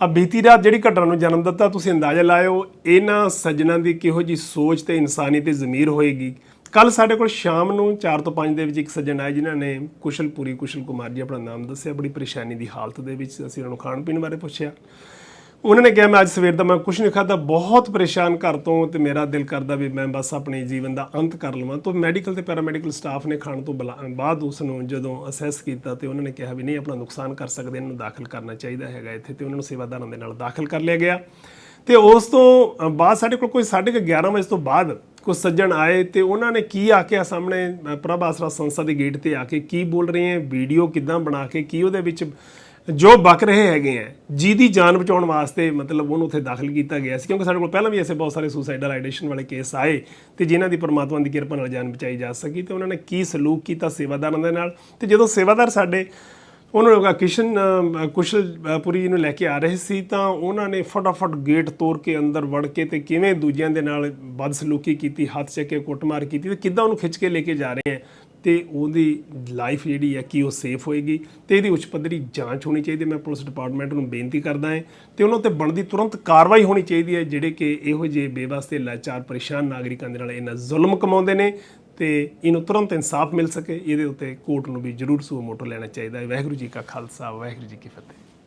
ਆ ਬੀਤੀ ਰਾਤ ਜਿਹੜੀ ਘਟਨਾ ਨੂੰ ਜਨਮ ਦਿੱਤਾ, ਤੁਸੀਂ ਅੰਦਾਜ਼ਾ ਲਾਇਓ, ਇਹਨਾਂ ਸੱਜਣਾਂ ਦੀ ਕਿਹੋ ਜੀ ਸੋਚ ਤੇ ਇਨਸਾਨੀ ਤੇ ਜ਼ਮੀਰ ਹੋਏਗੀ? ਕੱਲ ਸਾਡੇ ਕੋਲ ਸ਼ਾਮ ਨੂੰ 4 ਤੋਂ 5 ਦੇ ਵਿੱਚ ਇੱਕ ਸੱਜਣ ਆਏ ਜਿਨ੍ਹਾਂ ਨੇ ਕੁਸ਼ਲਪੁਰੀ ਕੁਸ਼ਲ ਕੁਮਾਰ ਜੀ ਆਪਣਾ ਨਾਮ ਦੱਸਿਆ, ਬੜੀ ਪਰੇਸ਼ਾਨੀ ਦੀ ਹਾਲਤ ਦੇ ਵਿੱਚ ਅਸੀਂ ਉਹਨਾਂ ਨੂੰ ਖਾਣ ਪੀਣ ਬਾਰੇ ਪੁੱਛਿਆ। ਉਹਨਾਂ ਨੇ ਕਿਹਾ, ਮੈਂ ਅੱਜ ਸਵੇਰ ਦਾ ਮੈਂ ਕੁਝ ਨਹੀਂ ਖਾਧਾ, ਬਹੁਤ ਪਰੇਸ਼ਾਨ ਘਰ ਤੋਂ ਤੇ ਮੇਰਾ ਦਿਲ ਕਰਦਾ ਵੀ ਮੈਂ ਬਸ ਆਪਣੇ ਜੀਵਨ ਦਾ ਅੰਤ ਕਰ ਲਵਾਂ। ਤਾਂ ਮੈਡੀਕਲ ਤੇ ਪੈਰਾਮੈਡੀਕਲ ਸਟਾਫ ਨੇ ਖਾਣ ਤੋਂ ਬਲਾ- ਬਾਅਦ ਉਸ ਨੂੰ ਜਦੋਂ ਅਸੈਸ ਕੀਤਾ ਤੇ ਉਹਨਾਂ ਨੇ ਕਿਹਾ ਵੀ ਨਹੀਂ, ਆਪਣਾ ਨੁਕਸਾਨ ਕਰ ਸਕਦੇ, ਇਹਨਾਂ ਨੂੰ ਦਾਖਲ ਕਰਨਾ ਚਾਹੀਦਾ ਹੈਗਾ ਇੱਥੇ ਤੇ ਉਹਨਾਂ ਨੂੰ ਸੇਵਾਦਾਰਾਂ ਦੇ ਨਾਲ ਦਾਖਲ ਕਰ ਲਿਆ ਗਿਆ। ਤੇ ਉਸ ਤੋਂ ਬਾਅਦ ਸਾਡੇ ਕੋਲ ਕੋਈ 11:30 ਵਜੇ ਤੋਂ ਬਾਅਦ ਕੁਝ ਸੱਜਣ ਆਏ ਤੇ ਉਹਨਾਂ ਨੇ ਕੀ ਆ ਕੇ ਸਾਹਮਣੇ ਪ੍ਰਭ ਆਸਰਾ ਸੰਸਥਾ ਦੇ ਗੇਟ ਤੇ ਆ ਕੇ ਕੀ ਬੋਲ ਰਹੇ ਹੈ ਵੀਡੀਓ ਕਿਦਾਂ ਬਣਾ ਕੇ, ਕੀ ਉਹਦੇ ਵਿੱਚ ਜੋ ਬਕ ਰਹੇ ਹੈਗੇ ਆ ਜਿਹਦੀ ਜਾਨ ਬਚਾਉਣ ਵਾਸਤੇ ਮਤਲਬ ਉਹਨੂੰ ਉੱਥੇ ਦਾਖਲ ਕੀਤਾ ਗਿਆ ਸੀ ਕਿਉਂਕਿ ਸਾਡੇ ਕੋਲ ਪਹਿਲਾਂ ਵੀ ਐਸੇ ਬਹੁਤ ਸਾਰੇ ਸੁਸਾਈਡਲ ਆਈਡੇਸ਼ਨ ਵਾਲੇ ਕੇਸ ਆਏ ਤੇ ਜਿਨ੍ਹਾਂ ਦੀ ਪਰਮਾਤਮਾ ਦੀ ਕਿਰਪਾ ਨਾਲ ਜਾਨ ਬਚਾਈ ਜਾ ਸਕੀ ਤੇ ਉਹਨਾਂ ਨੇ ਕੀ ਸਲੂਕ ਕੀਤਾ ਸੇਵਾਦਾਰਾਂ ਦੇ ਨਾਲ ਤੇ ਜਦੋਂ ਸੇਵਾਦਾਰ ਸਾਡੇ ਉਹਨਾਂ ਨੂੰ ਕਿਸ਼ਨ ਅ, ਕੁਸ਼ਲਪੁਰੀ ਜੀ ਨੂੰ ਲੈ ਕੇ ਆ ਰਹੇ ਸੀ ਤਾਂ ਉਹਨਾਂ ਨੇ ਫਟਾਫਟ ਗੇਟ ਤੋੜ ਕੇ ਅੰਦਰ ਵੜ ਕੇ ਤੇ ਕਿਵੇਂ ਦੂਜਿਆਂ ਦੇ ਨਾਲ ਬਦਸਲੂਕੀ ਕੀਤੀ ਹੱਥ ਚੱਕ ਕੇ ਕੁੱਟਮਾਰ ਕੀਤੀ ਤੇ ਕਿੱਦਾਂ ਉਹਨੂੰ ਖਿੱਚ ਕੇ ਲੈ ਕੇ ਜਾ ਰਹੇ ਹੈ ਤੇ ਉਹਦੀ ਲਾਈਫ ਜਿਹੜੀ ਹੈ ਕਿ ਉਹ ਸੇਫ ਹੋਏਗੀ ਤੇ ਇਹਦੀ ਉੱਚ ਪੱਧਰੀ ਜਾਂਚ ਹੋਣੀ ਚਾਹੀਦੀ ਮੈਂ ਪੁਲਿਸ ਡਿਪਾਰਟਮੈਂਟ ਨੂੰ ਬੇਨਤੀ ਕਰਦਾ ਹਾਂ ਤੇ ਉਹਨਾਂ ਤੇ ਬਣਦੀ ਤੁਰੰਤ ਕਾਰਵਾਈ ਹੋਣੀ ਚਾਹੀਦੀ ਹੈ, ਜਿਹੜੇ ਕਿ ਇਹੋ ਜਿਹੇ ਬੇਵਸਤੇ, ਲਾਚਾਰ, ਪਰੇਸ਼ਾਨ ਨਾਗਰਿਕਾਂ ਦੇ ਨਾਲ ਇਹਨਾਂ ਜ਼ੁਲਮ ਕਮਾਉਂਦੇ ਨੇ ਤੇ ਇਹਨੂੰ ਤੁਰੰਤ ਇਨਸਾਫ ਮਿਲ ਸਕੇ। ਇਹਦੇ ਉੱਤੇ ਕੋਰਟ ਨੂੰ ਵੀ ਜ਼ਰੂਰ ਸੂ ਮੋਟੋ ਲੈਣਾ ਚਾਹੀਦਾ ਹੈ। ਵਾਹਿਗੁਰੂ ਜੀ ਕਾ ਖਾਲਸਾ, ਵਾਹਿਗੁਰੂ ਜੀ ਕੀ ਫਤਿਹ।